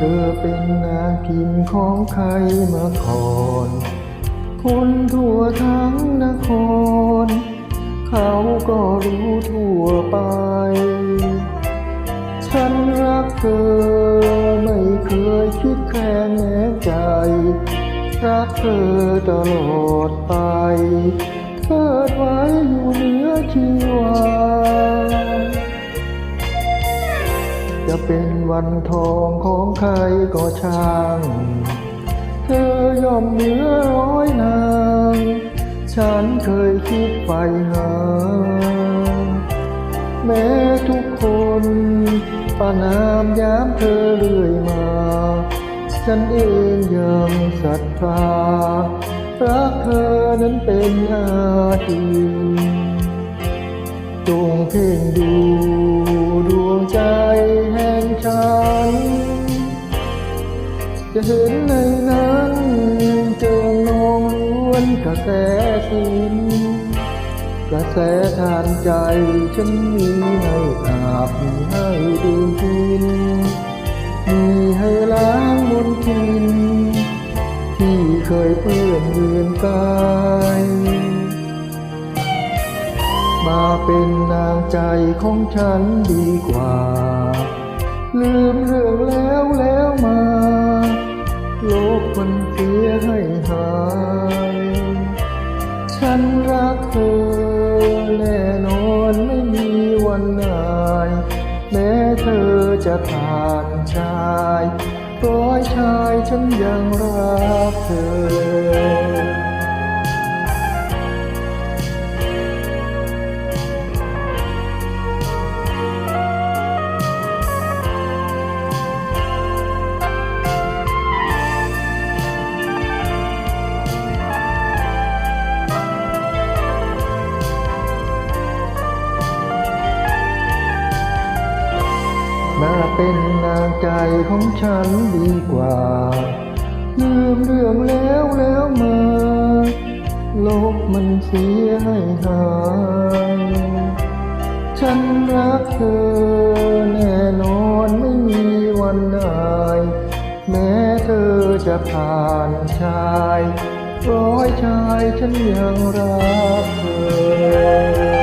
เธอเป็นนากินของใครมาก่อน คนทั่วทั้งนคร เขาก็รู้ทั่วไป ฉันรักเธอไม่เคยคิดแคลงแม้ใจ รักเธอตลอดไปเกิดไว้อยู่เหนือชีวา จะเป็นวันทองของใครก็ช่าง เธอย่อมเหนือร้อยนาง ฉันเคยคิดไปหา แม้ทุกคนประนามย้ำเธอเรื่อยมา ฉันเองยังศรัทธารักเธอนั้นเป็นอาทีจงเพ่งดู จะเห็นในนั้นเจิงนองล้วนกระแสสินกระแสทานใจฉันมีให้อาบมีให้ดื่มกิน มีให้ล้างมนทิน ที่เคยเปื้อนเวียนกายมาเป็นนางใจของฉันดีกว่า ลืมเรื่องแล้วแล้วมา โลกมันเสียให้หาย ฉันรักเธอแน่นอนไม่มีวันหายแม้เธอจะผ่านชายร้อยชายฉันยังรักเธอ มาเป็นนางใจของฉันดีกว่า ลืมเรื่องแล้วแล้วมาโลกมันเสียให้หายฉันรักเธอแน่นอนไม่มีวันหายแม้เธอจะผ่านชาย ร้อยชายฉันยังรักเธอ